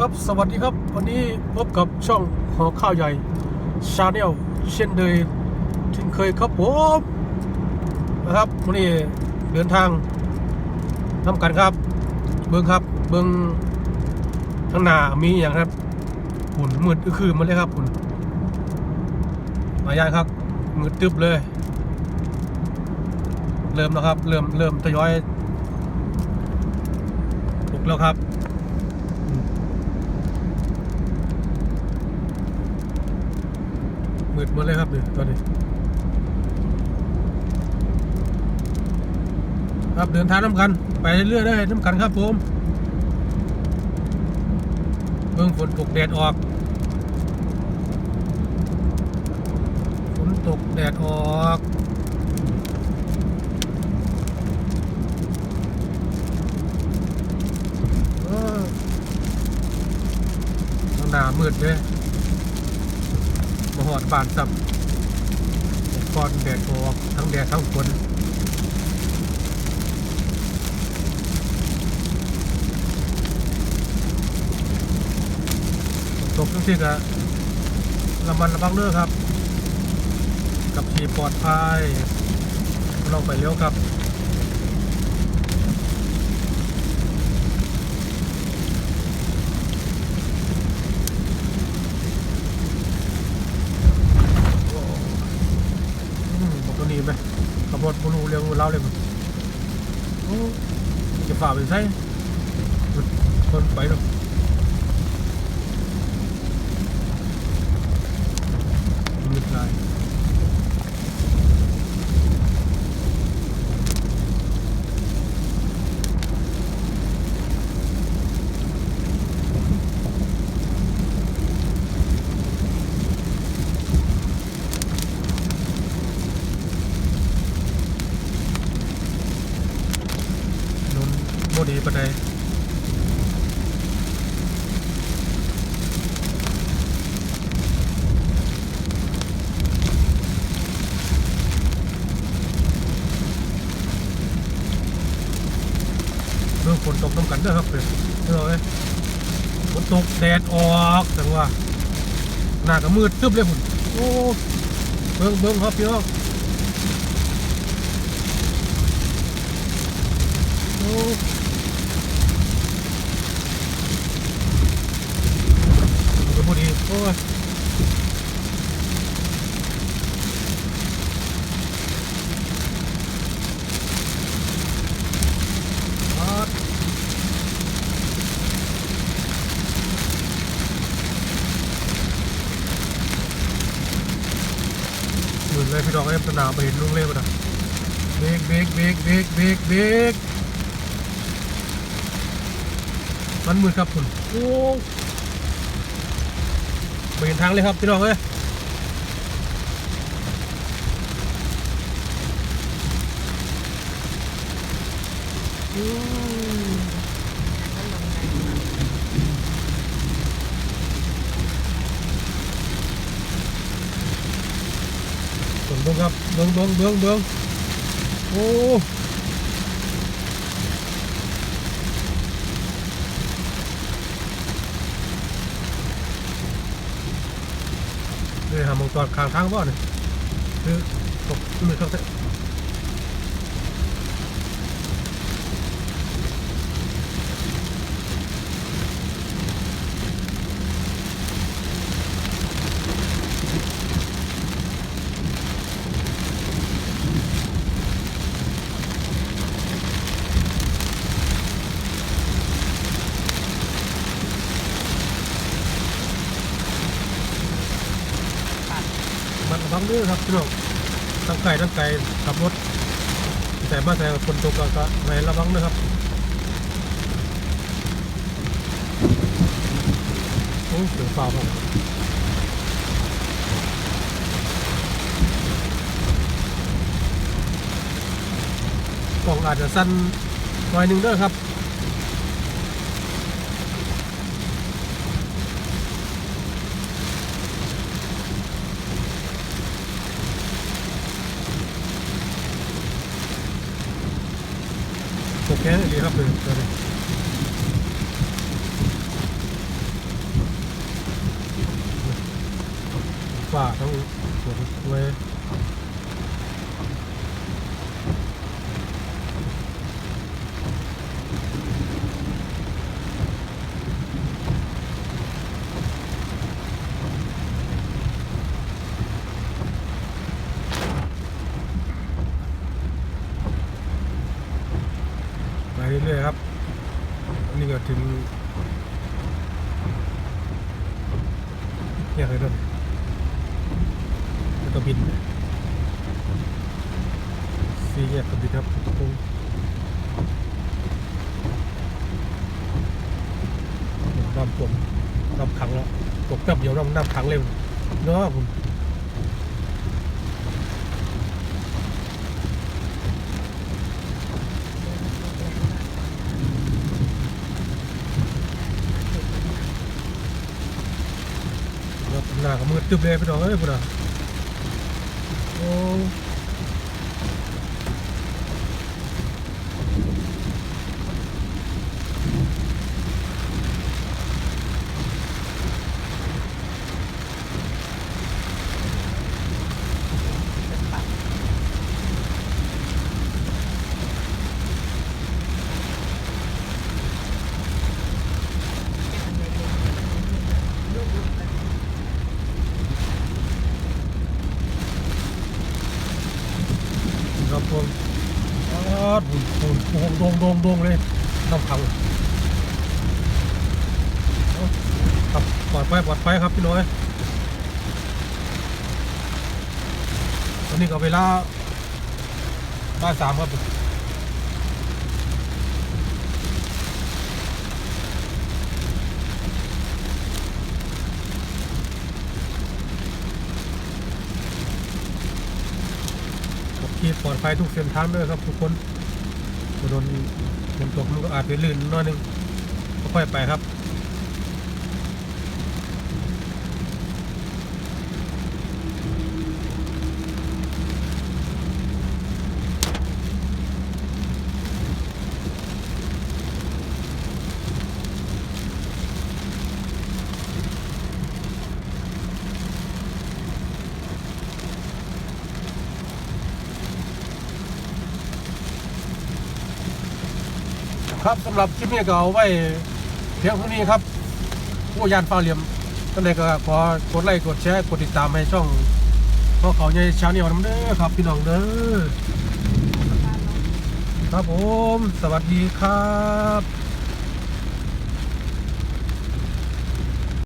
ครับสวัสดีครับ วันนี้พบกับช่องหอข้าวใหญ่ชาแนลเช่นเดิมเช่นเคยครับผมนะครับวันนี้เดินทางทำกันครับ เบิ้งครับ เบิ้งทางหน้ามีอย่างครับหุ่นมืดก็คือมันเลยครับหุ่นมายางครับมืดตึบเลย เริ่มแล้วครับ เริ่มเริ่มทยอยปลุกแล้วครับ ดหมดเลยครับเนี่ตอนนี้ครับเดินทางน้ำกัน ไปเรื่อยๆได้น้ำกันครับผมเบิ่งฝนตกแดดออกฝนตกแดดออกเออข้างหน้ามืดเลย มาหอดบานซ้ำก่อนแดดออกทั้งแดดทั้งฝนตกทั้งสิ้นอะระมันระวังเด้อครับ กับขี่ปลอดภัยเราไปเลี้ยวครับ อืมบอกตัวนี้ไหมขับรถบรูเรื่องเล่าเลยมั้งโอ้ จะฝ่าไปใช่คนไปเนาะ มืดลายนนโมดีปะไดเรื่องฝนตกน้ำกันเด้อครับเพื่อนเออเอ้ยฝน ตกแดดออกแต่ว่าหน้าก็มืดตึ๊บเลยผมโอ้เบิ้งเบิ้งครับพี่น้องโอ้ดูพอดีโอ้ย นเลยพี่ดอกเอ็มสนามไปเห็นลุงเล่ปะนะเบรกเบรกเบรกเบรกเบรกเบรกมันมืดครับคุณโอ้ไปเห็นทางเลยครับพี่น้องเอ้ยอื บิ่งครับเบิ่งเบิ่งเบิ่งเบิ่งโอ้นี่หามองจอดข้างทางบ่เนี่ยคือตกมือเขา ระวังด้อครับพี่น้องทั้งไก่ทั้งไก่ขับรถ แต่มาแต่คนตกก็ไประวังเด้อครับโอ้เสียงฟ้าครับกล่องอาจจะสั้นหน่อยหนึ่งเด้อครับ นะดีครับเลาตัวนี้ฝ่าต้องสวย เรียกอะไรด้วยแล้วก็บินสี่แยกก็บินครับตรงน้ำท่วมน้ำขังแล้วตกจับเดียวน้ำน้ำขังเร็วเนาะคุณ หน้าก็มืดตึ๊บเลยพี่น้องเอ้ยพุ่นอะโอ้ ครับผมอ๋อหุ่นหุ่น โดงโดงโดงโดงเลยน้ำพังครับปลอดภัยปลอดภัยครับพี่น้อยตอนนี้ก็เวลาบ่ายสามครับขี่ปลอดภัยทุกเส้นทางเลยครับทุกคน โดนฝนตกมันก็อาจจะลื่นน้อยนึงก็ค่อยไปครับ ครับสำหรับคลิปนี้ก็เอาไว้เพียงเท่านี้ครับ ผู้ยานฟ้าเหลี่ยมก็เลยก็ขอกดไลค์กดแชร์กดติดตามให้ช่องพ่อเขาใหญ่ชาแนลน้ำเด้อครับ พี่น้องเด้อครับผม สวัสดีครับ